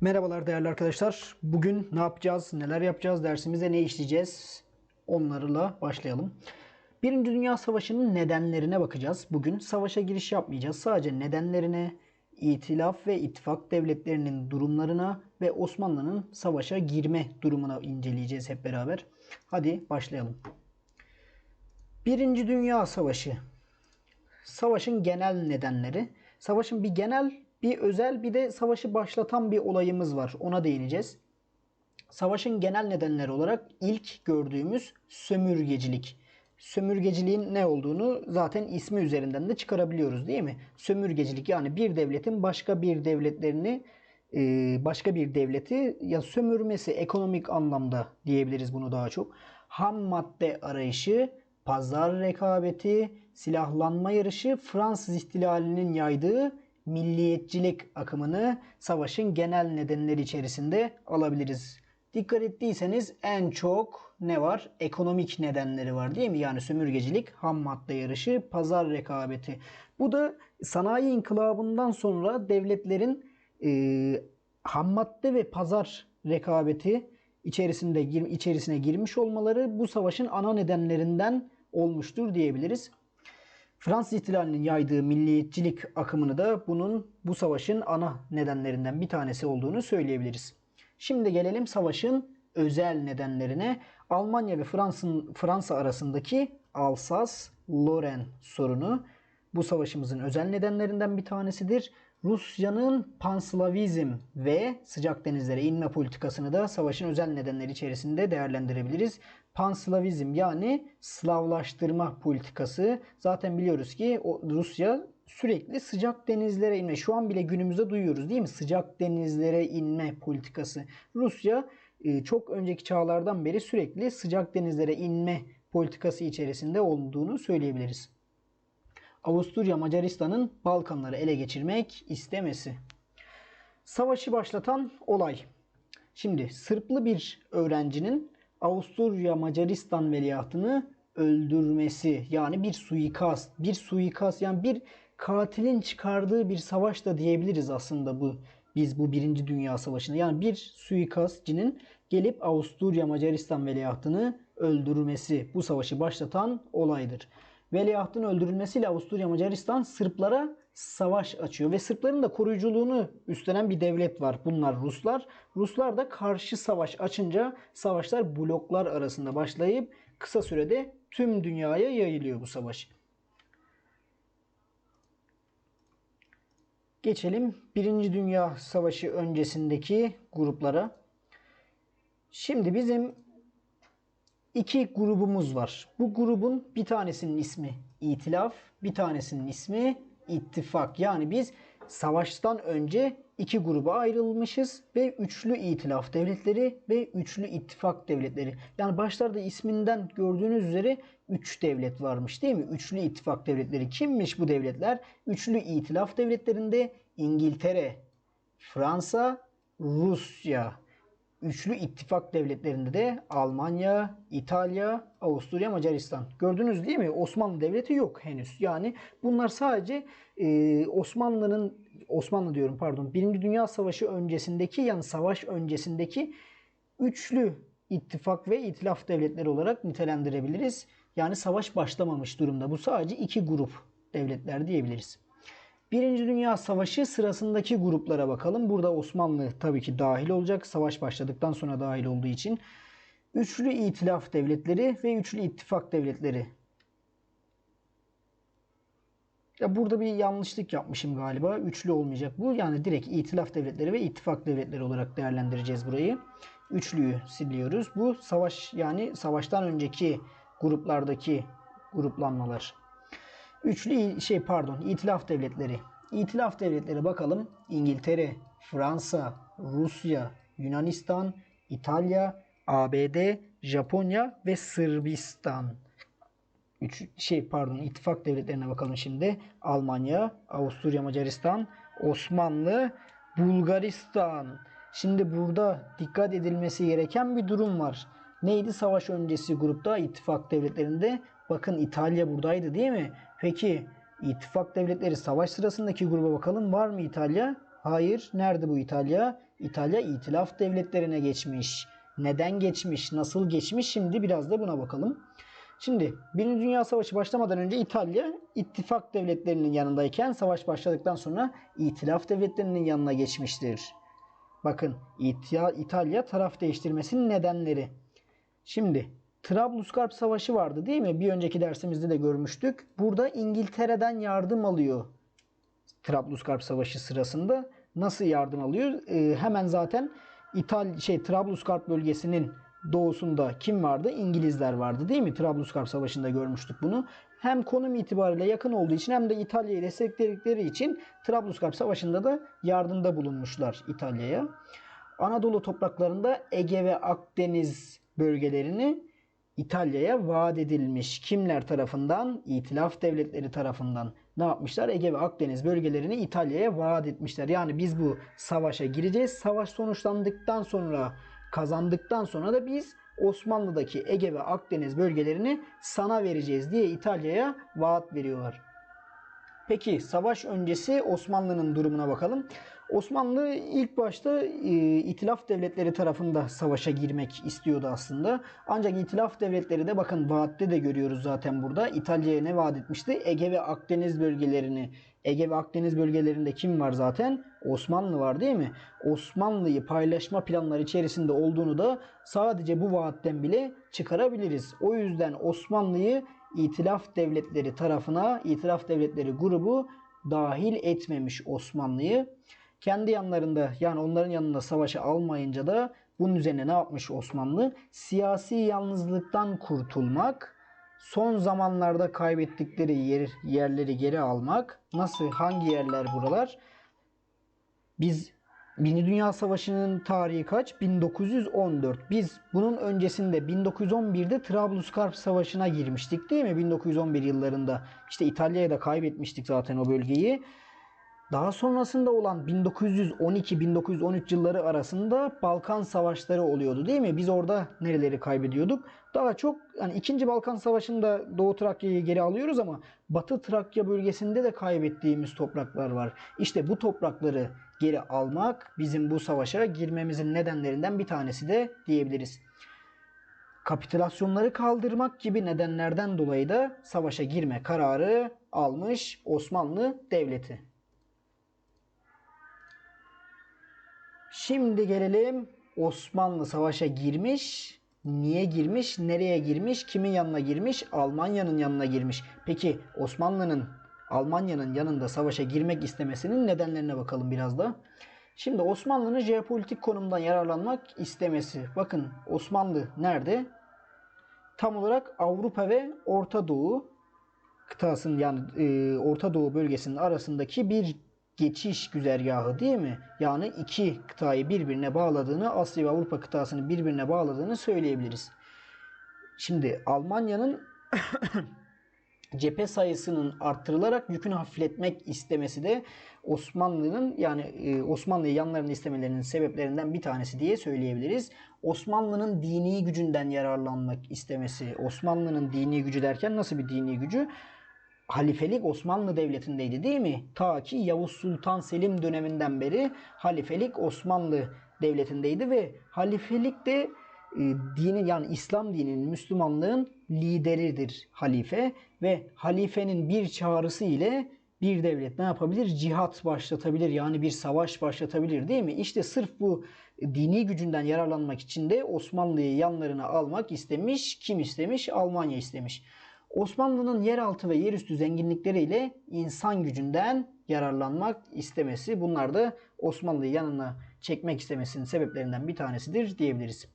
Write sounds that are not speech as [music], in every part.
Merhabalar değerli arkadaşlar. Bugün ne yapacağız, neler yapacağız, dersimizde ne işleyeceğiz onlarla başlayalım. Birinci Dünya Savaşı'nın nedenlerine bakacağız. Bugün savaşa giriş yapmayacağız. Sadece nedenlerine, itilaf ve ittifak devletlerinin durumlarına ve Osmanlı'nın savaşa girme durumuna inceleyeceğiz hep beraber. Hadi başlayalım. Birinci Dünya Savaşı. Savaşın genel nedenleri. Savaşın bir genel, bir özel, bir de savaşı başlatan bir olayımız var. Ona değineceğiz. Savaşın genel nedenleri olarak ilk gördüğümüz sömürgecilik. Sömürgeciliğin ne olduğunu zaten ismi üzerinden de çıkarabiliyoruz değil mi? Sömürgecilik yani bir devletin başka bir devletlerini e, başka bir devleti ya sömürmesi ekonomik anlamda diyebiliriz bunu daha çok. Ham madde arayışı, pazar rekabeti, silahlanma yarışı Fransız ihtilalinin yaydığı milliyetçilik akımını savaşın genel nedenleri içerisinde alabiliriz. Dikkat ettiyseniz en çok ne var? Ekonomik nedenleri var değil mi? Yani sömürgecilik, ham madde yarışı, pazar rekabeti. Bu da sanayi inkılabından sonra devletlerin e, ham madde ve pazar rekabeti içerisinde içerisine girmiş olmaları bu savaşın ana nedenlerinden olmuştur diyebiliriz. Fransız ihtilalinin yaydığı milliyetçilik akımını da bunun bu savaşın ana nedenlerinden bir tanesi olduğunu söyleyebiliriz. Şimdi gelelim savaşın özel nedenlerine. Almanya ve Fransa'nın Fransa arasındaki Alsas-Lorraine sorunu bu savaşımızın özel nedenlerinden bir tanesidir. Rusya'nın panslavizm ve sıcak denizlere inme politikasını da savaşın özel nedenleri içerisinde değerlendirebiliriz. Panslavizm yani Slavlaştırma politikası. Zaten biliyoruz ki Rusya sürekli sıcak denizlere inme. Şu an bile günümüzde duyuyoruz değil mi? Sıcak denizlere inme politikası. Rusya e, çok önceki çağlardan beri sürekli sıcak denizlere inme politikası içerisinde olduğunu söyleyebiliriz. Avusturya Macaristan'ın Balkanları ele geçirmek istemesi. Savaşı başlatan olay. Şimdi Sırplı bir öğrencinin Avusturya Macaristan veliahtını öldürmesi yani bir suikast, bir suikast yani bir katilin çıkardığı bir savaş da diyebiliriz aslında bu biz bu Birinci Dünya Savaşı'nda. Yani bir suikastçinin gelip Avusturya Macaristan veliahtını öldürmesi bu savaşı başlatan olaydır. Veliahtın öldürülmesiyle Avusturya Macaristan Sırplara savaş açıyor ve Sırpların da koruyuculuğunu üstlenen bir devlet var. Bunlar Ruslar. Ruslar da karşı savaş açınca savaşlar bloklar arasında başlayıp kısa sürede tüm dünyaya yayılıyor bu savaş. Geçelim Birinci Dünya Savaşı öncesindeki gruplara. Şimdi bizim iki grubumuz var. Bu grubun bir tanesinin ismi İtilaf, bir tanesinin ismi İttifak. Yani biz savaştan önce iki gruba ayrılmışız ve üçlü itilaf devletleri ve üçlü ittifak devletleri. Yani başlarda isminden gördüğünüz üzere üç devlet varmış değil mi? Üçlü ittifak devletleri. Kimmiş bu devletler? Üçlü itilaf devletlerinde İngiltere, Fransa, Rusya. Üçlü ittifak devletlerinde de Almanya, İtalya, Avusturya, Macaristan. Gördünüz değil mi? Osmanlı Devleti yok henüz. Yani bunlar sadece e, Osmanlı'nın Osmanlı diyorum pardon. Birinci Dünya Savaşı öncesindeki yani savaş öncesindeki üçlü ittifak ve itilaf devletleri olarak nitelendirebiliriz. Yani savaş başlamamış durumda. Bu sadece iki grup devletler diyebiliriz. Birinci Dünya Savaşı sırasındaki gruplara bakalım. Burada Osmanlı tabii ki dahil olacak. Savaş başladıktan sonra dahil olduğu için. Üçlü itilaf devletleri ve üçlü ittifak devletleri. Ya burada bir yanlışlık yapmışım galiba. Üçlü olmayacak bu. Yani direkt itilaf devletleri ve ittifak devletleri olarak değerlendireceğiz burayı. Üçlüyü siliyoruz. Bu savaş yani savaştan önceki gruplardaki gruplanmalar. Üçlü şey pardon itilaf devletleri. İtilaf devletleri bakalım. İngiltere, Fransa, Rusya, Yunanistan, İtalya, ABD, Japonya ve Sırbistan. Üç, şey pardon ittifak devletlerine bakalım şimdi. Almanya, Avusturya, Macaristan, Osmanlı, Bulgaristan. Şimdi burada dikkat edilmesi gereken bir durum var. Neydi savaş öncesi grupta ittifak devletlerinde? Bakın İtalya buradaydı değil mi? Peki ittifak devletleri savaş sırasındaki gruba bakalım. Var mı İtalya? Hayır. Nerede bu İtalya? İtalya itilaf devletlerine geçmiş. Neden geçmiş? Nasıl geçmiş? Şimdi biraz da buna bakalım. Şimdi Birinci Dünya Savaşı başlamadan önce İtalya ittifak devletlerinin yanındayken savaş başladıktan sonra itilaf devletlerinin yanına geçmiştir. Bakın İtalya taraf değiştirmesinin nedenleri. Şimdi Trablusgarp Savaşı vardı değil mi? Bir önceki dersimizde de görmüştük. Burada İngiltere'den yardım alıyor. Trablusgarp Savaşı sırasında nasıl yardım alıyor? Ee, hemen zaten İtal şey Trablusgarp bölgesinin doğusunda kim vardı? İngilizler vardı değil mi? Trablusgarp Savaşı'nda görmüştük bunu. Hem konum itibariyle yakın olduğu için hem de İtalya'yı destekledikleri için Trablusgarp Savaşı'nda da yardımda bulunmuşlar İtalya'ya. Anadolu topraklarında Ege ve Akdeniz bölgelerini İtalya'ya vaat edilmiş. Kimler tarafından? İtilaf devletleri tarafından. Ne yapmışlar? Ege ve Akdeniz bölgelerini İtalya'ya vaat etmişler. Yani biz bu savaşa gireceğiz. Savaş sonuçlandıktan sonra, kazandıktan sonra da biz Osmanlı'daki Ege ve Akdeniz bölgelerini sana vereceğiz diye İtalya'ya vaat veriyorlar. Peki savaş öncesi Osmanlı'nın durumuna bakalım. Osmanlı ilk başta e, itilaf devletleri tarafında savaşa girmek istiyordu aslında. Ancak itilaf devletleri de bakın vaatte de görüyoruz zaten burada. İtalya'ya ne vaat etmişti? Ege ve Akdeniz bölgelerini. Ege ve Akdeniz bölgelerinde kim var zaten? Osmanlı var değil mi? Osmanlı'yı paylaşma planları içerisinde olduğunu da sadece bu vaatten bile çıkarabiliriz. O yüzden Osmanlı'yı İtilaf devletleri tarafına, İtilaf devletleri grubu dahil etmemiş Osmanlı'yı. Kendi yanlarında yani onların yanında savaşa almayınca da bunun üzerine ne yapmış Osmanlı? Siyasi yalnızlıktan kurtulmak, son zamanlarda kaybettikleri yer, yerleri geri almak. Nasıl? Hangi yerler buralar? Biz Birinci Dünya Savaşı'nın tarihi kaç? 1914. Biz bunun öncesinde 1911'de Trablusgarp Savaşı'na girmiştik değil mi? 1911 yıllarında. İşte İtalya'ya da kaybetmiştik zaten o bölgeyi. Daha sonrasında olan 1912-1913 yılları arasında Balkan Savaşları oluyordu değil mi? Biz orada nereleri kaybediyorduk? Daha çok yani 2. Balkan Savaşı'nda Doğu Trakya'yı geri alıyoruz ama Batı Trakya bölgesinde de kaybettiğimiz topraklar var. İşte bu toprakları geri almak bizim bu savaşa girmemizin nedenlerinden bir tanesi de diyebiliriz. Kapitülasyonları kaldırmak gibi nedenlerden dolayı da savaşa girme kararı almış Osmanlı Devleti. Şimdi gelelim Osmanlı savaşa girmiş. Niye girmiş? Nereye girmiş? Kimin yanına girmiş? Almanya'nın yanına girmiş. Peki Osmanlı'nın Almanya'nın yanında savaşa girmek istemesinin nedenlerine bakalım biraz da. Şimdi Osmanlı'nın jeopolitik konumdan yararlanmak istemesi. Bakın Osmanlı nerede? Tam olarak Avrupa ve Orta Doğu kıtasının yani e, Orta Doğu bölgesinin arasındaki bir geçiş güzergahı değil mi? Yani iki kıtayı birbirine bağladığını, Asya ve Avrupa kıtasını birbirine bağladığını söyleyebiliriz. Şimdi Almanya'nın cephe sayısının arttırılarak yükünü hafifletmek istemesi de Osmanlı'nın yani e, Osmanlı'yı yanlarında istemelerinin sebeplerinden bir tanesi diye söyleyebiliriz. Osmanlı'nın dini gücünden yararlanmak istemesi. Osmanlı'nın dini gücü derken nasıl bir dini gücü? halifelik Osmanlı Devleti'ndeydi değil mi? Ta ki Yavuz Sultan Selim döneminden beri halifelik Osmanlı Devleti'ndeydi ve halifelik de dinin yani İslam dininin Müslümanlığın lideridir halife ve halifenin bir çağrısı ile bir devlet ne yapabilir? Cihat başlatabilir yani bir savaş başlatabilir değil mi? İşte sırf bu dini gücünden yararlanmak için de Osmanlı'yı yanlarına almak istemiş. Kim istemiş? Almanya istemiş. Osmanlı'nın yeraltı ve yerüstü zenginlikleriyle insan gücünden yararlanmak istemesi. Bunlar da Osmanlı'yı yanına çekmek istemesinin sebeplerinden bir tanesidir diyebiliriz.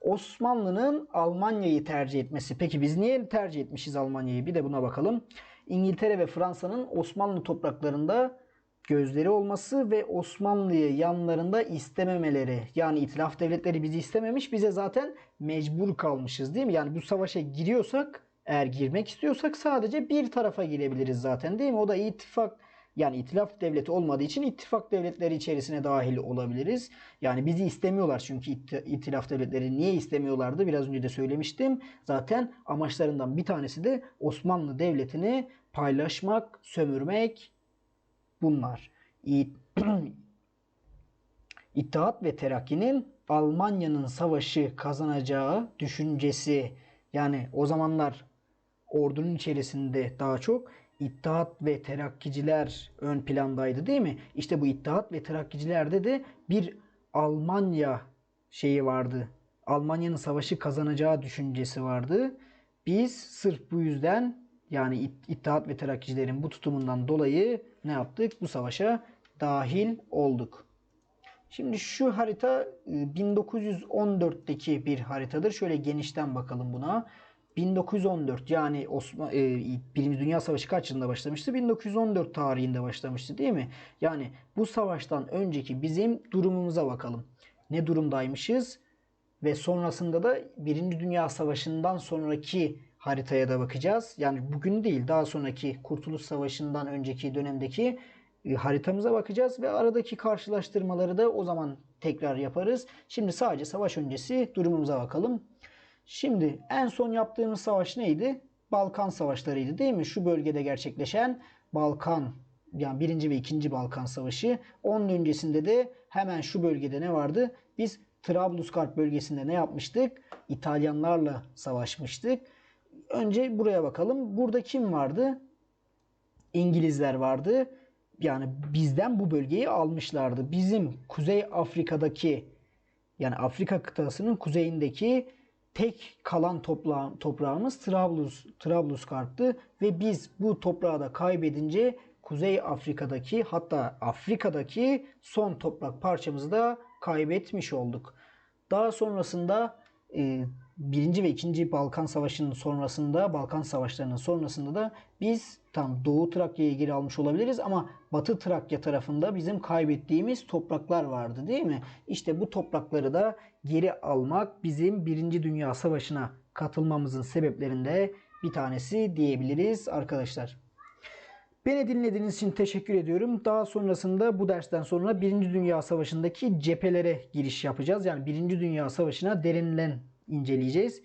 Osmanlı'nın Almanya'yı tercih etmesi. Peki biz niye tercih etmişiz Almanya'yı? Bir de buna bakalım. İngiltere ve Fransa'nın Osmanlı topraklarında gözleri olması ve Osmanlı'yı yanlarında istememeleri. Yani itilaf devletleri bizi istememiş. Bize zaten mecbur kalmışız değil mi? Yani bu savaşa giriyorsak eğer girmek istiyorsak sadece bir tarafa girebiliriz zaten değil mi? O da ittifak yani itilaf devleti olmadığı için ittifak devletleri içerisine dahil olabiliriz. Yani bizi istemiyorlar çünkü itilaf devletleri niye istemiyorlardı biraz önce de söylemiştim. Zaten amaçlarından bir tanesi de Osmanlı Devleti'ni paylaşmak, sömürmek bunlar. [clears throat] İttihat ve Terakki'nin Almanya'nın savaşı kazanacağı düşüncesi yani o zamanlar ordunun içerisinde daha çok İttihat ve Terakkiciler ön plandaydı değil mi? İşte bu İttihat ve Terakkicilerde de bir Almanya şeyi vardı. Almanya'nın savaşı kazanacağı düşüncesi vardı. Biz sırf bu yüzden yani İt- İttihat ve Terakkicilerin bu tutumundan dolayı ne yaptık? Bu savaşa dahil olduk. Şimdi şu harita e, 1914'teki bir haritadır. Şöyle genişten bakalım buna. 1914 yani Osman, e, Birinci Dünya Savaşı kaç yılında başlamıştı? 1914 tarihinde başlamıştı değil mi? Yani bu savaştan önceki bizim durumumuza bakalım. Ne durumdaymışız? Ve sonrasında da Birinci Dünya Savaşı'ndan sonraki haritaya da bakacağız. Yani bugün değil daha sonraki Kurtuluş Savaşı'ndan önceki dönemdeki e, haritamıza bakacağız ve aradaki karşılaştırmaları da o zaman tekrar yaparız. Şimdi sadece savaş öncesi durumumuza bakalım. Şimdi en son yaptığımız savaş neydi? Balkan Savaşlarıydı değil mi? Şu bölgede gerçekleşen Balkan yani birinci ve ikinci Balkan Savaşı. Onun öncesinde de hemen şu bölgede ne vardı? Biz Trablusgarp bölgesinde ne yapmıştık? İtalyanlarla savaşmıştık. Önce buraya bakalım. Burada kim vardı? İngilizler vardı. Yani bizden bu bölgeyi almışlardı. Bizim Kuzey Afrika'daki yani Afrika kıtasının kuzeyindeki tek kalan topla, toprağımız Trablus, Trablusgarp'tı ve biz bu toprağı da kaybedince Kuzey Afrika'daki hatta Afrika'daki son toprak parçamızı da kaybetmiş olduk. Daha sonrasında e, birinci ve ikinci Balkan Savaşı'nın sonrasında, Balkan Savaşları'nın sonrasında da biz tam Doğu Trakya'yı geri almış olabiliriz ama Batı Trakya tarafında bizim kaybettiğimiz topraklar vardı değil mi? İşte bu toprakları da geri almak bizim Birinci Dünya Savaşı'na katılmamızın sebeplerinden bir tanesi diyebiliriz arkadaşlar. Beni dinlediğiniz için teşekkür ediyorum. Daha sonrasında bu dersten sonra Birinci Dünya Savaşı'ndaki cephelere giriş yapacağız. Yani Birinci Dünya Savaşı'na derinden inceleyeceğiz.